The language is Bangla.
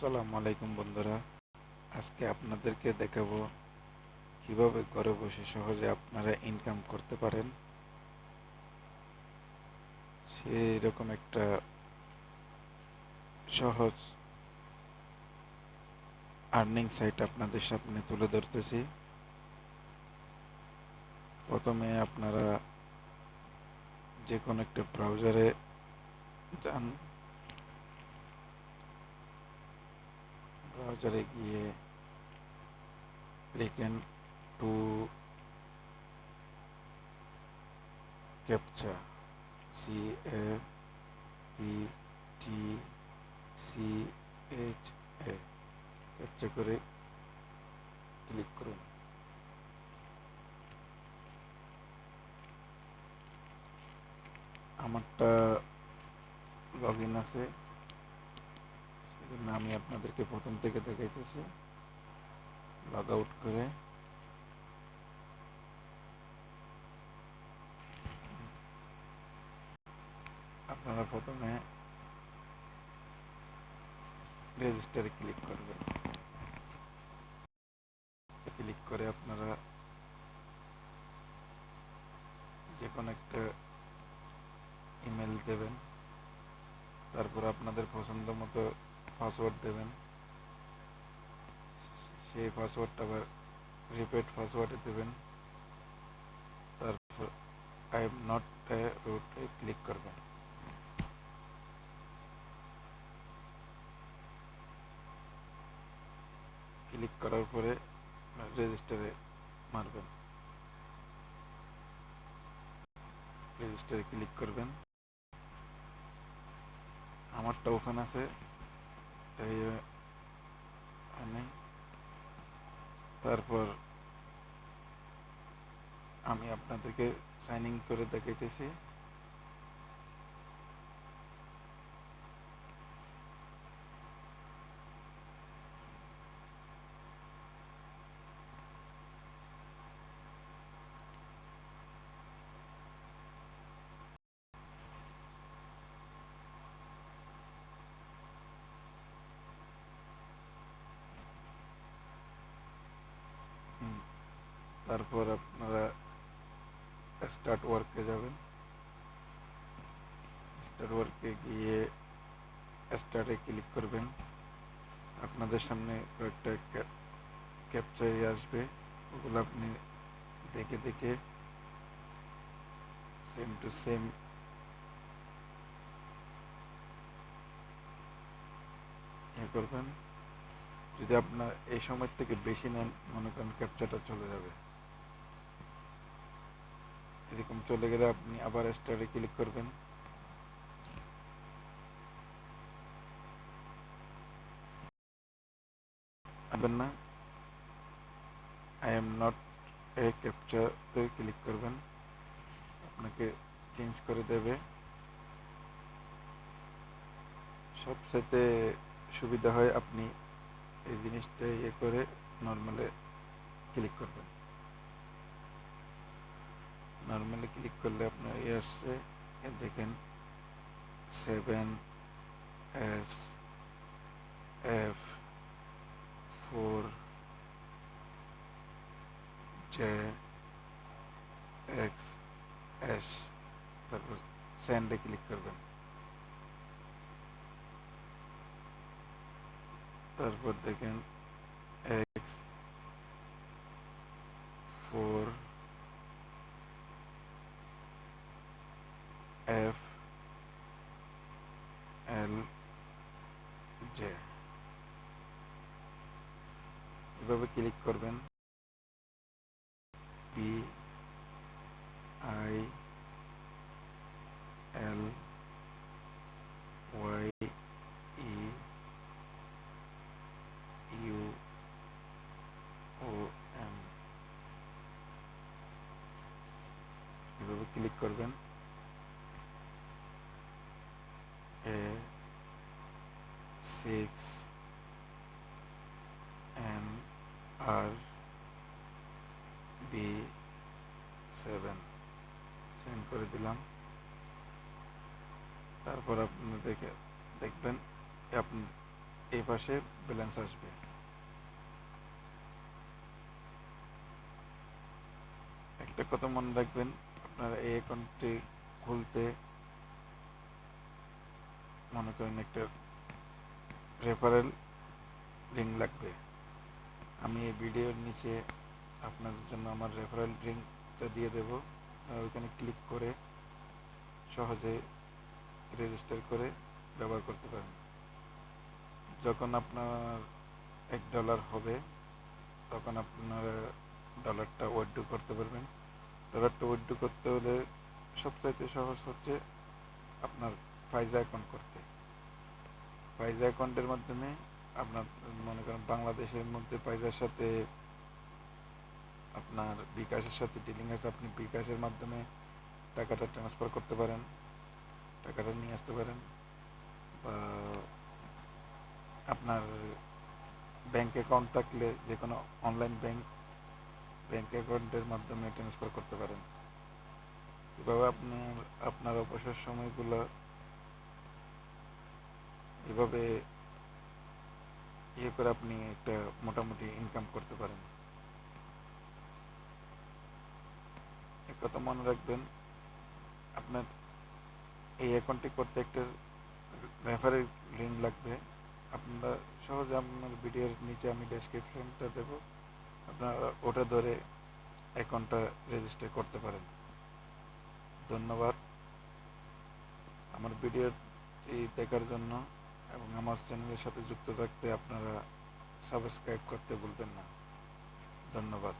আসসালামু আলাইকুম বন্ধুরা। আজকে আপনাদেরকে দেখাবো কীভাবে ঘরে বসে সহজে আপনারা ইনকাম করতে পারেন। সেই রকম একটা সহজ আর্নিং সাইট আপনাদের সামনে তুলে ধরতেছি। প্রথমে আপনারা যে কোনো একটা ব্রাউজারে যান। ব্রাউজারে গিয়ে লিখেন two captcha C A P T C H A captcha করে ক্লিক করুন আমারটা লগ ইন আছে। আমি আপনাদেরকে প্রথম থেকে দেখাইতেছি। লগ আউট করে। আপনারা প্রথমে রেজিস্টারে ক্লিক করবেন। ক্লিক করে আপনারা যে কোনো একটা ইমেল দেবেন। তারপর আপনাদের পছন্দ মতো পাসওয়ার্ড দেবেন। সেই পাসওয়ার্ডটা আবার রিপিট পাসওয়ার্ডে দেবেন। তারপর আই এম নট এ রুটে ক্লিক করবেন। ক্লিক করার পরে রেজিস্টারে মারবেন। রেজিস্টারে ক্লিক করবেন। আমারটা ওখানে আছে। আমি তারপর আমি আপনাদেরকে সাইনিং ইন করে দেখাইতেছি। তারপর আপনারা স্টার্ট ওয়ার্কে যাবেন। স্টার্ট ওয়ার্কে গিয়ে স্টার্টে ক্লিক করবেন। আপনাদের সামনে কয়েকটা ক্যাপচাই আসবে। ওগুলো আপনি দেখে দেখে সেম টু সেম করবেন। যদি আপনার এই সময় থেকে বেশি নেন, মনে করেন ক্যাপচাটা চলে যাবে। এরকম চলে গেলে আপনি আবার স্টারে ক্লিক করবেন। না। আই এম নট এ ক্যাপচাতে ক্লিক করবেন। আপনাকে চেঞ্জ করে দেবে। সবসাথে সুবিধা হয় আপনি এই জিনিসটা ইয়ে করে নর্মালে ক্লিক করবেন। নর্মালি ক্লিক করলে আপনার ইয়ে আসছে এ দেখেন seven S F four J X S তারপর স্যান্ডে ক্লিক করবেন তারপর দেখেন এফ এল জে এভাবে ক্লিক করবেন। P I L Y E U O M এভাবে ক্লিক করবেন। 6 M R B 7 সেন্ড করে দিলাম। তারপর আপনি দেখে দেখবেন আপনি এই পাশে ব্যালেন্স আসবে। একটা কথা মনে রাখবেন, আপনার এই অ্যাকাউন্টটি খুলতে মনে করেন একটা রেফারেল লিঙ্ক লাগবে। আমি এই ভিডিওর নিচে আপনাদের জন্য আমার রেফারেল লিঙ্কটা দিয়ে দেব। আপনারা ওইখানে ক্লিক করে সহজে রেজিস্টার করে ব্যবহার করতে পারেন। যখন আপনার এক ডলার হবে, তখন আপনারা ডলারটা উইথড্র করতে পারবেন। ডলারটা উইথড্র করতে হলে সবচাইতে সহজ হচ্ছে আপনার ফাইজা অ্যাকাউন্ট করতে। ফাইজা অ্যাকাউন্টের মাধ্যমে আপনার, মনে করেন বাংলাদেশের মধ্যে পাইজার সাথে আপনার বিকাশের সাথে ডিলিং আছে, আপনি বিকাশের মাধ্যমে টাকাটা ট্রান্সফার করতে পারেন, টাকাটা নিয়ে আসতে পারেন। বা আপনার ব্যাংক অ্যাকাউন্ট থাকলে যে কোনো অনলাইন ব্যাংক ব্যাংক অ্যাকাউন্টের মাধ্যমে ট্রান্সফার করতে পারেন। এভাবে আপনার আপনার অবসর সময়গুলো এভাবে ইয়ে করে আপনি একটা মোটামুটি ইনকাম করতে পারেন। এক কথা মনে রাখবেন, আপনার এই অ্যাকাউন্টটি করতে একটা রেফারেল লিঙ্ক লাগবে। আপনারা সহজে আপনার ভিডিওর নিচে আমি ডেসক্রিপশনটা দেবো। আপনারা ওটা ধরে অ্যাকাউন্টটা রেজিস্টার করতে পারেন। ধন্যবাদ। আমার ভিডিওটি দেখার জন্য এবং আমার চ্যানেলের সাথে যুক্ত থাকতে আপনারা সাবস্ক্রাইব করতে ভুলবেন না। ধন্যবাদ।